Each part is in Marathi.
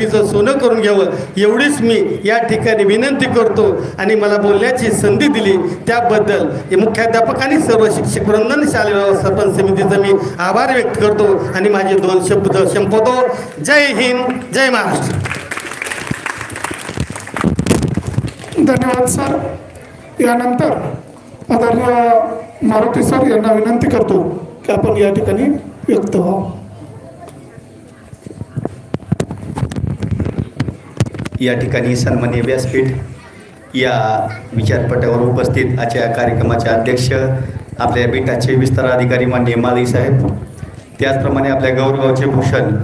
तिचं सोनं करून घ्यावं. एवढीच मी या ठिकाणी विनंती करतो आणि मला बोलण्याची संधी दिली. त्याबद्दल मुख्याध्यापकांनी सर्व शिक्षक वृंदन शालेय व्यवस्थापन समितीचा मी आभार व्यक्त करतो आणि माझे दोन शब्द संपवतो. जय हिंद जय महाराष्ट्र. धन्यवाद सर. यानंतर आदरणीय मारुती सर यांना विनंती करतो की आपण या ठिकाणी व्यक्त व्हावं. या ठिकाणी सन्मान्य व्यासपीठ या विचारपटावर उपस्थित आजच्या कार्यक्रमाचे अध्यक्ष आपल्या बेटाचे विस्तार अधिकारी मान्य माली साहेब त्याचप्रमाणे आपल्या गौरवाचे भूषण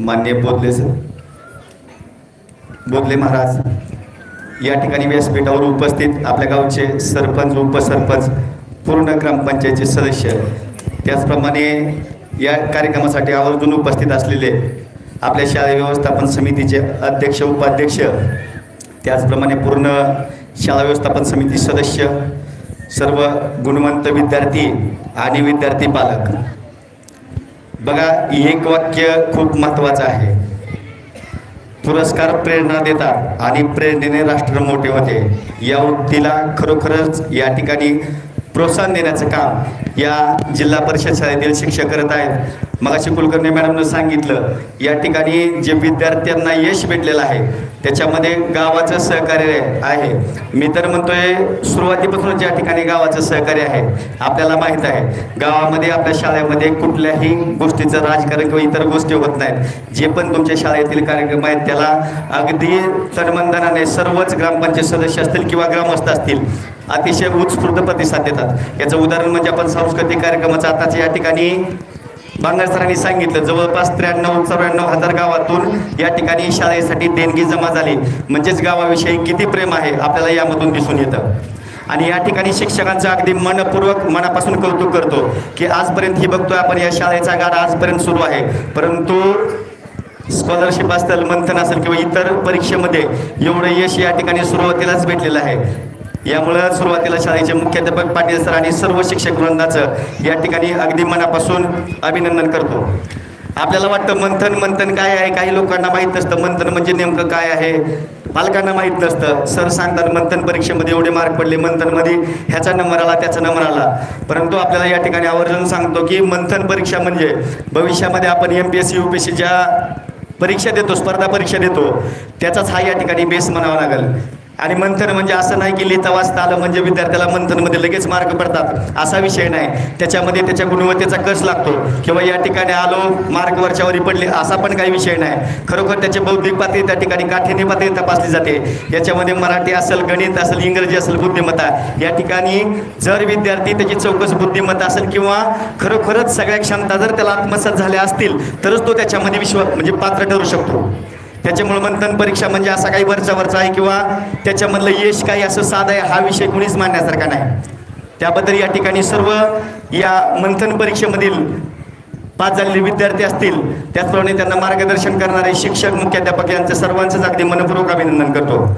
मान्य बोधले बोधले महाराज या ठिकाणी व्यासपीठावर उपस्थित आपल्या गावचे सरपंच उपसरपंच पूर्ण ग्रामपंचायतचे सदस्य त्याचप्रमाणे या कार्यक्रमासाठी आवर्जून उपस्थित असलेले आपल्या शाळा व्यवस्थापन समितीचे अध्यक्ष उपाध्यक्ष त्याचप्रमाणे पूर्ण शाळा व्यवस्थापन समिती सदस्य सर्व गुणवंत विद्यार्थी आणि विद्यार्थी पालक. बघा एक वाक्य खूप महत्त्वाचं आहे. पुरस्कार प्रेरणा देतात आणि प्रेरणेने राष्ट्र मोठे होते. या उक्तीला खरोखरच या ठिकाणी प्रोत्साहन देण्याचं काम या जिल्हा परिषद शाळेतील शिक्षक करत आहेत. मगाशी कुलकर्णी मॅडमनं सांगितलं या ठिकाणी जे विद्यार्थ्यांना यश भेटलेलं आहे त्याच्यामध्ये गावाचं सहकार्य आहे. मी तर म्हणतोय सुरुवातीपासून ज्या ठिकाणी गावाचं सहकार्य आहे आपल्याला माहीत आहे गावामध्ये आपल्या शाळेमध्ये कुठल्याही गोष्टीचं राजकारण किंवा इतर गोष्टी होत नाहीत. जे पण तुमच्या शाळेतील कार्यक्रम आहेत त्याला अगदी तनमंदनाने सर्वच ग्रामपंचायत सदस्य असतील किंवा ग्रामस्थ असतील अतिशय उत्स्फूर्त प्रतिसाद देतात. याचं उदाहरण म्हणजे आपण सांस्कृतिक कार्यक्रमाचं आताच या ठिकाणी बांगर सरांनी सांगितलं जवळपास त्र्याण्णव चौऱ्याण्णव हजार गावातून या ठिकाणी शाळेसाठी देणगी जमा झाली. म्हणजेच गावाविषयी किती प्रेम आहे आपल्याला यामधून दिसून येतं. आणि या ठिकाणी शिक्षकांचं अगदी मनपूर्वक मनापासून कौतुक करतो की आजपर्यंत ही बघतोय आपण या शाळेचा गाडा आजपर्यंत सुरू आहे. परंतु स्कॉलरशिप असेल मंथन असेल किंवा इतर परीक्षेमध्ये एवढं यश या ठिकाणी सुरुवातीलाच भेटलेलं आहे. यामुळं सुरुवातीला शाळेचे मुख्याध्यापक पाटील सर आणि सर्व शिक्षक वृंदाचं या ठिकाणी अगदी मनापासून अभिनंदन करतो. आपल्याला वाटतं मंथन मंथन काय आहे? काही लोकांना माहीत नसतं. मंथन म्हणजे नेमकं काय आहे? पालकांना माहीत नसतं. सर सांगतात मंथन परीक्षेमध्ये एवढे मार्क पडले मंथनमध्ये ह्याचा नंबर आला त्याचा नंबर आला. परंतु आपल्याला या ठिकाणी आवर्जून सांगतो की मंथन परीक्षा म्हणजे भविष्यामध्ये आपण M P S C U P S सीच्या परीक्षा देतो स्पर्धा परीक्षा देतो त्याचाच हा या ठिकाणी बेस म्हणावा लागेल. आणि मंथन म्हणजे असं नाही की लिहिता वाचता आलं म्हणजे विद्यार्थ्याला मंथनमध्ये लगेच मार्क पडतात. असा विषय नाही. त्याच्यामध्ये त्याच्या गुणवत्तेचा कस लागतो? किंवा या ठिकाणी आलो मार्क वरच्यावरी पडले असा पण काही विषय नाही. खरोखर त्याची बौद्धिक पातळी त्या ठिकाणी काठीने पातळी तपासली जाते. याच्यामध्ये मराठी असेल गणित असेल इंग्रजी असेल बुद्धिमत्ता. या ठिकाणी जर विद्यार्थी त्याची चौकस बुद्धिमत्ता असेल किंवा खरोखरच सगळ्या क्षमता जर त्याला आत्मसात झाल्या असतील तरच तो त्याच्यामध्ये विश्व म्हणजे पात्र ठरू शकतो. त्याच्यामुळे मंथन परीक्षा म्हणजे असा काही वरचा वरचा आहे किंवा त्याच्यामधलं यश काही असं साधं आहे हा विषय कुणीच मांडण्यासारखा नाही. त्याबद्दल या ठिकाणी सर्व या मंथन परीक्षेमधील पास झालेले विद्यार्थी असतील त्याचप्रमाणे त्यांना मार्गदर्शन करणारे शिक्षक मुख्याध्यापक यांचं सर्वांचंच अगदी मनपूर्वक अभिनंदन करतो.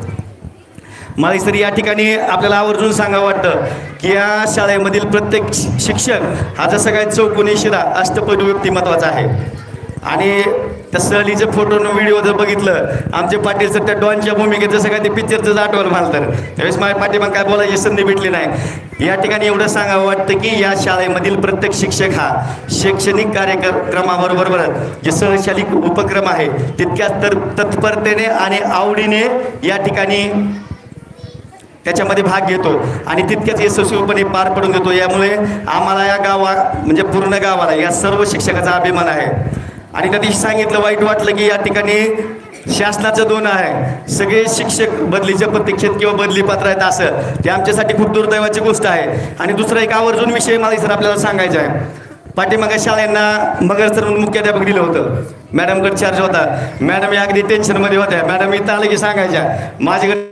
मला सर या ठिकाणी आपल्याला आवर्जून सांगावं वाटतं की या शाळेमधील प्रत्येक शिक्षक हा जसं काय चौकोनी शिरा अष्टपैलू व्यक्तिमत्वाचा आहे. आणि त्या सहलीचे फोटो व्हिडिओ जर बघितलं आमचे पाटील सर त्या डॉनच्या भूमिकेत जसं काय ते पिक्चरचं आठवण मला तर त्यावेळेस माझ्या पाठीमाग काय बोलायची संधी भेटली नाही. या ठिकाणी एवढं सांगावं वाटतं की या शाळेमधील प्रत्येक शिक्षक हा शैक्षणिक कार्यक्रमाबरोबर जे सहशालिक उपक्रम आहे तितक्याच तर तत्परतेने आणि आवडीने या ठिकाणी त्याच्यामध्ये भाग घेतो आणि तितक्याच यशस्वीपणे पार पडून घेतो. यामुळे आम्हाला या गावा म्हणजे पूर्ण गावाला या सर्व शिक्षकाचा अभिमान आहे. आणि त्या दिवशी सांगितलं वाईट वाटलं की या ठिकाणी शासनाचं दोन आहे. सगळे शिक्षक बदलीच्या प्रतीक्षेत किंवा बदली पात्र आहेत असं. ते आमच्यासाठी खूप दुर्दैवाची गोष्ट आहे. आणि दुसरा एक आवर्जून विषय मला सर आपल्याला सांगायचा आहे. पाठीमागा शाळेंना मगर सर म्हणून मुख्याध्यापक दिलं होतं. मॅडमकडे चार्ज होता. मॅडम या अगदी टेन्शनमध्ये होत्या. मॅडम इथं आलं की सांगायच्या. माझ्याकडे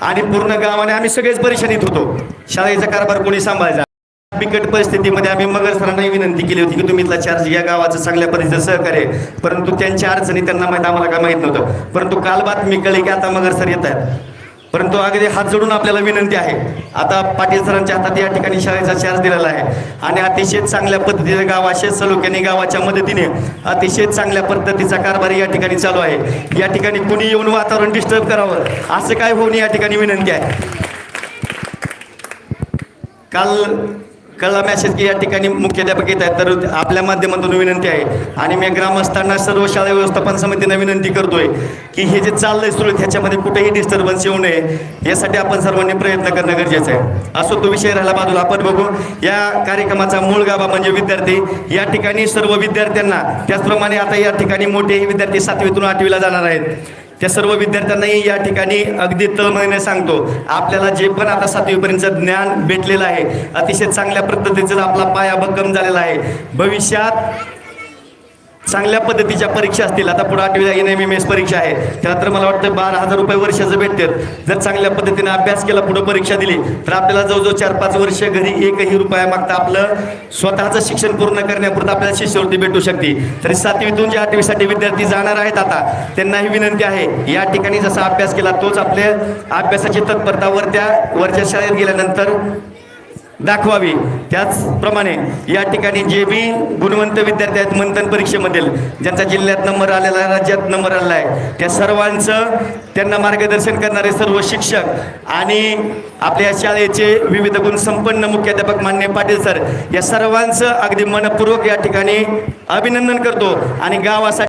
आणि पूर्ण गावाने आम्ही सगळेच परेशानीत होतो. शाळेचा कारभार कोणी सांभाळायचा बिकट परिस्थितीमध्ये आम्ही मगर सरांनाही विनंती केली होती की तुम्ही इथला चार्ज या गावाचं चांगल्या पद्धतीचं सहकार्य. आहे. परंतु त्यांच्या अडचणी त्यांना माहीत आम्हाला काय माहीत नव्हतं. परंतु काल बातमी कळली की आता मगर सर येत आहेत परंतु अगदी हात जोडून आपल्याला विनंती आहे. आता पाटील सरांच्या हातात या ठिकाणी शाळेचा चार्ज दिलेला आहे. आणि अतिशय चांगल्या पद्धतीने गावाशे सलोख्याने गावाच्या मदतीने अतिशय चांगल्या पद्धतीचा कारभार या ठिकाणी चालू आहे. या ठिकाणी कुणी येऊन वातावरण डिस्टर्ब करावं? असं काय होऊन या ठिकाणी विनंती आहे. काल कळला मॅसेज की या ठिकाणी मुख्याध्यापक येत आहेत. तर आपल्या माध्यमातून विनंती आहे. आणि मी ग्रामस्थांना सर्व शाळा व्यवस्थापन समितीनं विनंती करतोय की हे जे चाललंय सुरू ह्याच्यामध्ये कुठेही डिस्टर्बन्स येऊ नये. यासाठी आपण सर्वांनी प्रयत्न करणं गरजेचं आहे. असो तो विषय राहिला बाजूला आपण बघू. या कार्यक्रमाचा मूळ गाभा म्हणजे विद्यार्थी. या ठिकाणी सर्व विद्यार्थ्यांना त्याचप्रमाणे आता या ठिकाणी मोठेही विद्यार्थी सातवीतून आठवीला जाणार आहेत. त्या सर्व विद्यार्थ्यांनाही या ठिकाणी अगदी तळमळीने सांगतो आपल्याला जे पण आता सातवीपर्यंतचं ज्ञान भेटलेलं आहे अतिशय चांगल्या पद्धतीचा आपला पाया भक्कम झालेला आहे. भविष्यात चांगल्या पद्धतीच्या परीक्षा असतील. आता पुढे आठवीला एन एम एम एस परीक्षा आहे. त्याला तर मला वाटतं बारा हजार रुपये वर्षाचं भेटतात जर चांगल्या पद्धतीने अभ्यास केला पुढे परीक्षा दिली तर आपल्याला जवळजवळ चार पाच वर्ष घरी एकही रुपया मागता आपलं स्वतःचं शिक्षण पूर्ण करण्यापुरतं आपल्याला शिष्यवृत्ती भेटू शकते. तरी सातवीतून जे आठवीसाठी विद्यार्थी जाणार आहेत आता त्यांनाही विनंती आहे या ठिकाणी जसा अभ्यास केला तोच आपल्या अभ्यासाची तत्परता वर त्या वरच्या शाळेत गेल्यानंतर दाखवावी. त्याचप्रमाणे या ठिकाणी जे बी गुणवंत विद्यार्थी आहेत मंथन परीक्षेमधील ज्यांचा जिल्ह्यात नंबर आलेला आहे राज्यात नंबर आलेला आहे त्या सर्वांचं त्यांना मार्गदर्शन करणारे सर्व शिक्षक आणि आपल्या शाळेचे विविध गुण संपन्न मुख्याध्यापक मान्य पाटील सर या सर्वांचं अगदी मनपूर्वक या ठिकाणी अभिनंदन करतो आणि गावासाठी